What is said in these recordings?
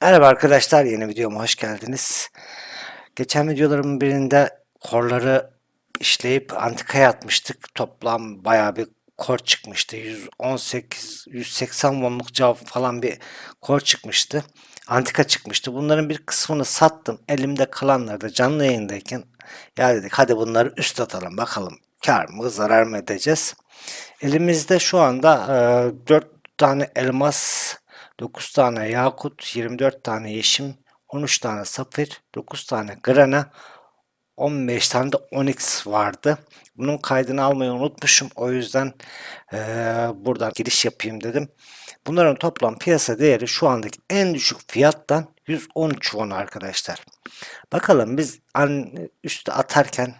Merhaba arkadaşlar, yeni videoma hoş geldiniz. Geçen videolarımın birinde korları işleyip antikaya atmıştık. Toplam bayağı bir kor çıkmıştı. 118, 180 wonluk cevap falan bir kor çıkmıştı. Antika çıkmıştı. Bunların bir kısmını sattım. Elimde kalanları da canlı yayındayken ya dedik hadi bunları üst atalım bakalım kar mı zarar mı edeceğiz. Elimizde şu anda e, 4 tane elmas 9 tane yakut, 24 tane yeşim, 13 tane safir, 9 tane grana, 15 tane de onyx vardı. Bunun kaydını almayı unutmuşum. O yüzden eee, buradan giriş yapayım dedim. Bunların toplam piyasa değeri şu andaki en düşük fiyattan 113 won arkadaşlar. Bakalım biz üstü atarken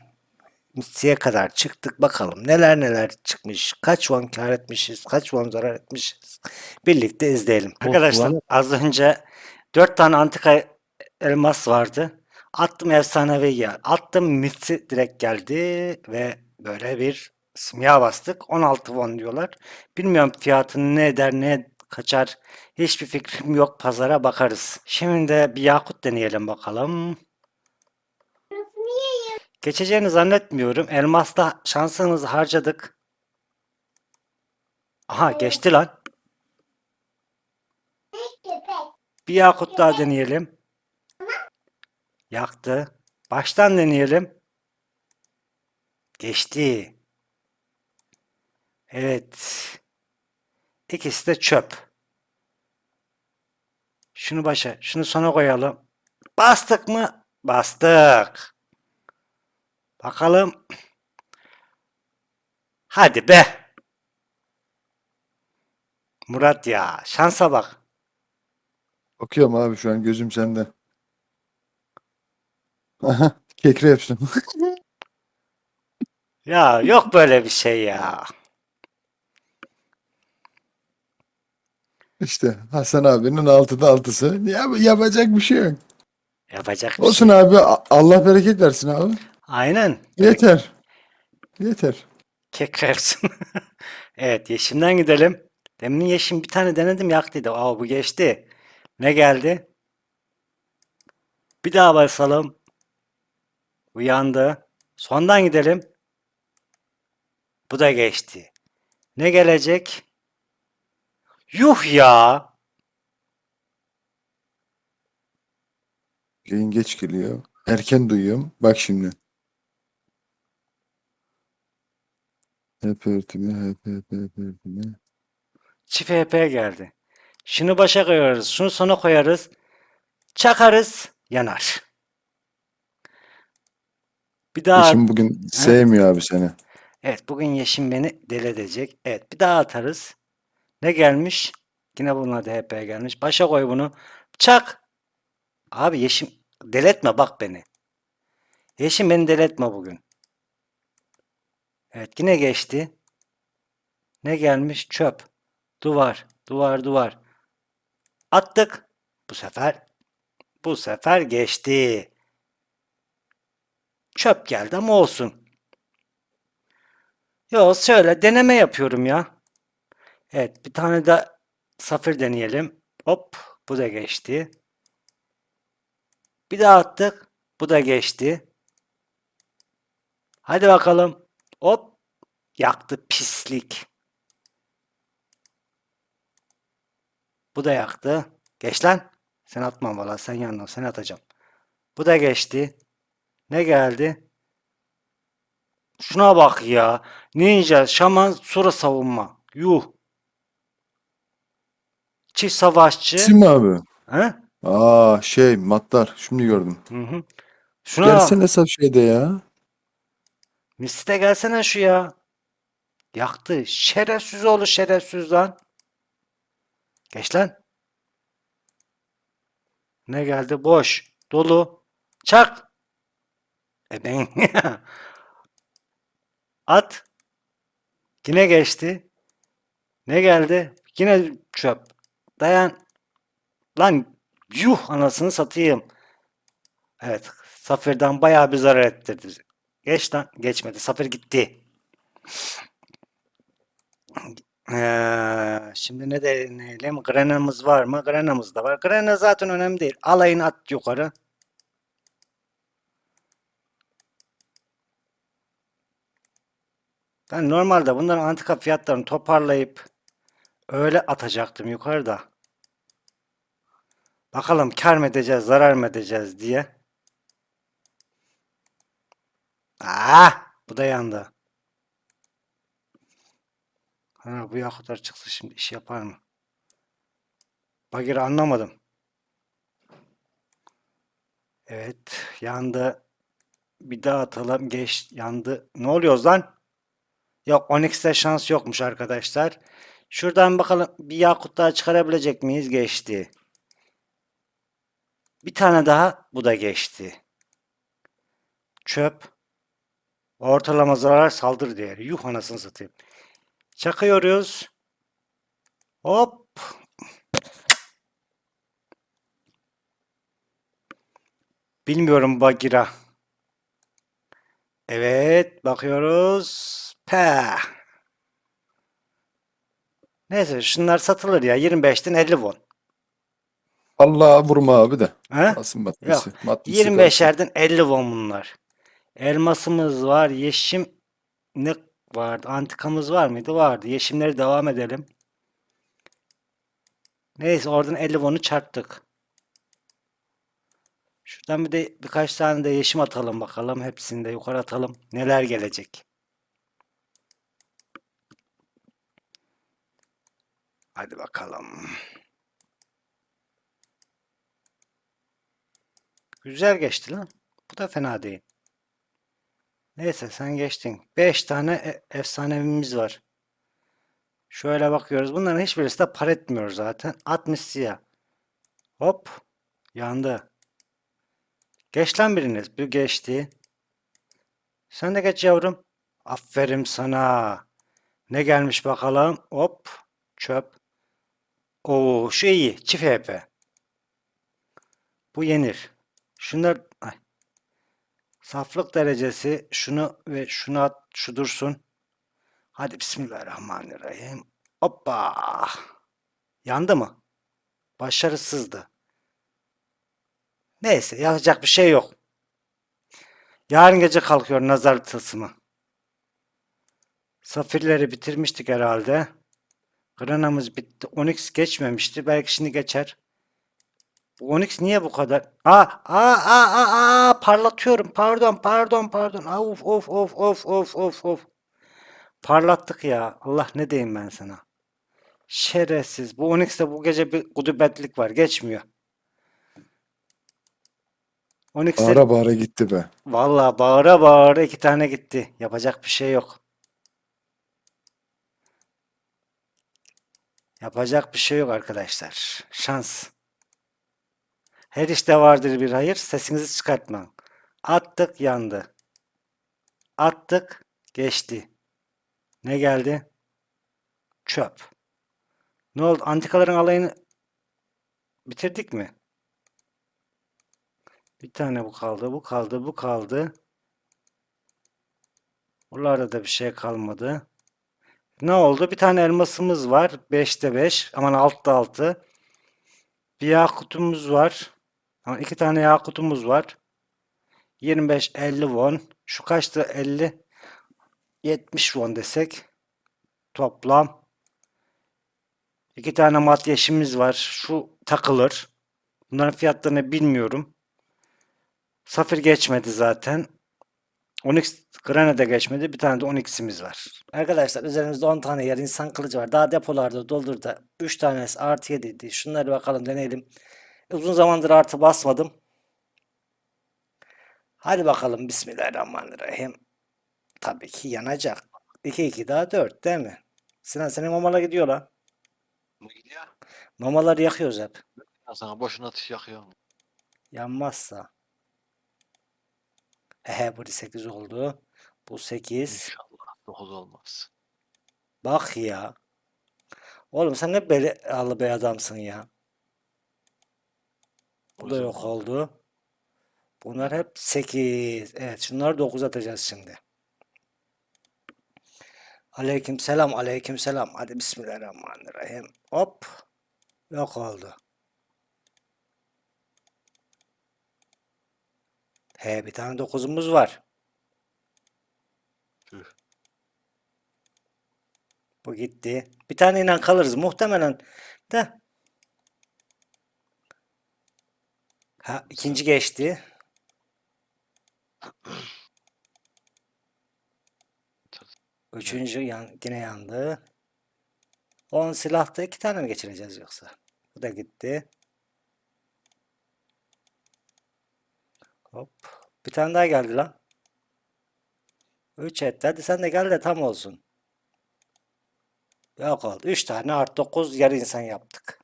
Mitsi'ye kadar çıktık. Bakalım neler neler çıkmış. Kaç won kar etmişiz. Kaç won zarar etmişiz. Birlikte izleyelim. Arkadaşlar az önce 4 tane antika elmas vardı. Attım efsanevi ya. Attım Mitsi direkt geldi ve böyle bir simya bastık. 16 won diyorlar. Bilmiyorum fiyatını ne eder ne kaçar. Hiçbir fikrim yok. Pazara bakarız. Şimdi de bir yakut deneyelim bakalım. Geçeceğini zannetmiyorum. Elmas'ta şansımızı harcadık. Aha geçti lan. Bir yakut daha deneyelim. Yaktı. Baştan deneyelim. Geçti. Evet. İkisi de çöp. Şunu başa, şunu sona koyalım. Bastık mı? Bastık. Bakalım. Hadi be. Murat ya, şansa bak. Bakıyorum abi şu an gözüm sende. Aha kekre yapsın. Ya yok böyle bir şey ya. İşte Hasan abinin altıda altısı. Ya, yapacak bir şey yok. Yapacak bir Olsun şey. abi Allah bereket versin abi. Aynen. Yeter. Yeter. Kekrersin. Evet, yeşimden gidelim. Demin yeşim bir tane denedim yaktıydı. Aa bu geçti. Ne geldi? Bir daha basalım. Uyandı. Sondan gidelim. Bu da geçti. Ne gelecek? Yuh ya. Yayın geç geliyor. Erken duyuyorum. Bak şimdi. Hep örtümü, hep hep hep örtümü. Çift HP geldi. Şunu başa koyarız. Şunu sona koyarız. Çakarız. Yanar. Bir daha Eşim bugün sevmiyor abi seni. Evet bugün Yeşim beni deli edecek. Evet bir daha atarız. Ne gelmiş? Yine bununla DP gelmiş. Başa koy bunu. Çak. Abi Yeşim deletme bak beni. Yeşim beni deletme bugün. Evet yine geçti. Ne gelmiş? Çöp. Duvar. Duvar duvar. Attık. Bu sefer bu sefer geçti. Çöp geldi ama olsun. Yo şöyle deneme yapıyorum ya. Evet bir tane de safir deneyelim. Hop bu da geçti. Bir daha attık. Bu da geçti. Hadi bakalım. Hop yaktı pislik. Bu da yaktı. Geç lan. Sen atmam valla sen yanına sen atacağım. Bu da geçti. Ne geldi? Şuna bak ya. Ninja, şaman, sura savunma. Yuh. Çift savaşçı. İsim mi abi? He? Aa şey matlar. Şimdi gördüm. Hı hı. Şuna bak. Gelsene hesap şeyde ya. Misli de gelsene şu ya. Yaktı. Şerefsiz oğlu şerefsiz lan. Geç lan. Ne geldi? Boş. Dolu. Çak. E ben At. Yine geçti. Ne geldi? Yine çöp. Dayan. Lan yuh anasını satayım. Evet. Safir'den bayağı bir zarar ettirdi. Geç lan. Geçmedi. Safir gitti. Ee, şimdi ne deneyelim? Grena'mız var mı? Grena'mız da var. Grena zaten önemli değil. Alayını at yukarı. Ben normalde bunların antika fiyatlarını toparlayıp öyle atacaktım yukarıda. Bakalım kar mı edeceğiz, zarar mı edeceğiz diye. Ah, bu da yandı. Ha, bu yakutlar çıksa şimdi iş yapar mı? Bagir'i anlamadım. Evet, yandı. Bir daha atalım. Geç, yandı. Ne oluyoruz lan? Yok, Onyx'te şans yokmuş arkadaşlar. Şuradan bakalım bir yakut daha çıkarabilecek miyiz? Geçti. Bir tane daha. Bu da geçti. Çöp. Ortalama zarar saldırı değeri. Yuh anasını satayım. Çakıyoruz. Hop. Bilmiyorum Bagira. Evet bakıyoruz. Peh. Neyse şunlar satılır ya. 25'ten 50 won. Allah vurma abi de. He? Matlısı 25'lerden 50 won bunlar. Elmasımız var. Yeşim ne vardı? Antikamız var mıydı? Vardı. Yeşimleri devam edelim. Neyse oradan 50 won'u çarptık. Şuradan bir de birkaç tane de yeşim atalım bakalım. Hepsini de yukarı atalım. Neler gelecek? Hadi bakalım. Güzel geçti lan. Bu da fena değil. Neyse sen geçtin. 5 tane e- efsanevimiz var. Şöyle bakıyoruz. Bunların hiçbirisi de par etmiyor zaten. 60 siyah. Hop. Yandı. Geç lan biriniz. Bir geçti. Sen de geç yavrum. Aferin sana. Ne gelmiş bakalım. Hop. Çöp. Oo şu iyi. Çift HP. Bu yenir. Şunlar. Saflık derecesi şunu ve şunu at, şu dursun. Hadi Bismillahirrahmanirrahim. Hoppa. Yandı mı? Başarısızdı. Neyse yapacak bir şey yok. Yarın gece kalkıyor nazar tılsımı. Safirleri bitirmiştik herhalde. Granamız bitti. Onyx geçmemişti. Belki şimdi geçer. Bu Onyx niye bu kadar? Aa, aa, aa, aa, aa, parlatıyorum. Pardon, pardon, pardon. Aa, Of, of, of, of, of, of, of. Parlattık ya. Allah ne diyeyim ben sana. Şerefsiz. Bu Onyx'te bu gece bir gudubetlik var. Geçmiyor. Onyx'te Bağıra bağıra gitti be. Vallahi bağıra bağıra iki tane gitti. Yapacak bir şey yok. Yapacak bir şey yok arkadaşlar. Şans. Her işte vardır bir hayır. Sesinizi çıkartmayın. Attık yandı. Attık geçti. Ne geldi? Çöp. Ne oldu? Antikaların alayını bitirdik mi? Bir tane bu kaldı, bu kaldı, bu kaldı. Buralarda da bir şey kalmadı. Ne oldu? Bir tane elmasımız var. 5'te 5. Aman 6'da 6. Bir yakutumuz var. Aman iki tane yakutumuz var. 25 50 won. Şu kaçtı? 50 70 won desek. Toplam. İki tane mat yeşimiz var. Şu takılır. Bunların fiyatlarını bilmiyorum. Safir geçmedi zaten. Onyx Granada geçmedi. Bir tane de Onyx'imiz var. Arkadaşlar üzerimizde 10 tane yer insan kılıcı var. Daha depolarda doldurdu. 3 tanesi artı 7'ydi. Şunları bakalım deneyelim. Uzun zamandır artı basmadım. Hadi bakalım Bismillahirrahmanirrahim. Tabii ki yanacak. 2 2 daha 4 değil mi? Sinan senin mamalar gidiyor lan. Bu gidiyor. Mamaları yakıyoruz hep. Ya sana boşuna atış yakıyor. Yanmazsa. Hehe bu 8 oldu. Bu 8. İnşallah 9 olmaz. Bak ya. Oğlum sen ne belalı bir adamsın ya. Bu da yok oldu. Bunlar hep 8. Evet şunları 9 atacağız şimdi. Aleyküm selam, aleyküm selam. Hadi bismillahirrahmanirrahim. Hop. Yok oldu. He bir tane dokuzumuz var. Bu gitti. Bir taneyle kalırız muhtemelen de. Ha ikinci geçti. Üçüncü yan, yine yandı. 10 silahta iki tane mi geçireceğiz yoksa? Bu da gitti. Hop. Bir tane daha geldi lan. 3 etti. Hadi sen de gel de tam olsun. Yok oldu. 3 tane artı 9 yarı insan yaptık.